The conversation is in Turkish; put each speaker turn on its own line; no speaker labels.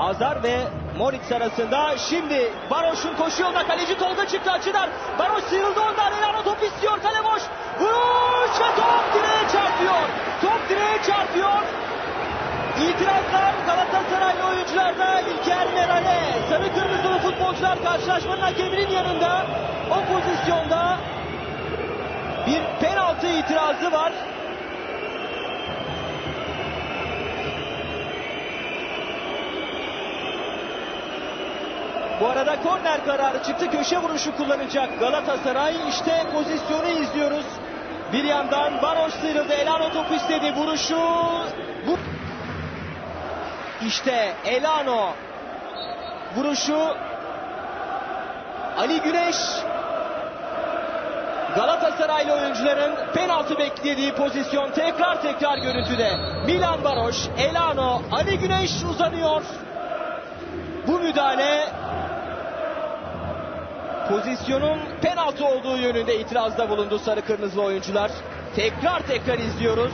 Azar ve Moritz arasında. Şimdi Baroş'un koşu yoluna kaleci Tolga çıktı açıdan. Baroş sıyrıldı ondan. Elano top istiyor. Kale boş. Vuruş ve top direğe çarpıyor. Top direğe çarpıyor. İtirazlar Galatasaraylı oyuncularda İlker Meral'e. Sarı kırmızılı futbolcular karşılaşmanın hakeminin yanında. O pozisyonda bir penaltı itirazı var. Bu arada korner kararı çıktı. Köşe vuruşu kullanacak Galatasaray. İşte pozisyonu izliyoruz. Bir yandan Baroş sıyrıldı. Elano topu istedi. Vuruşu bu işte Elano vuruşu Ali Güneş Galatasaraylı oyuncuların penaltı beklediği pozisyon tekrar tekrar görüntüde. Milan Baroş, Elano, Ali Güneş uzanıyor. Bu müdahale pozisyonun penaltı olduğu yönünde itirazda bulundu sarı kırmızılı oyuncular. Tekrar tekrar izliyoruz.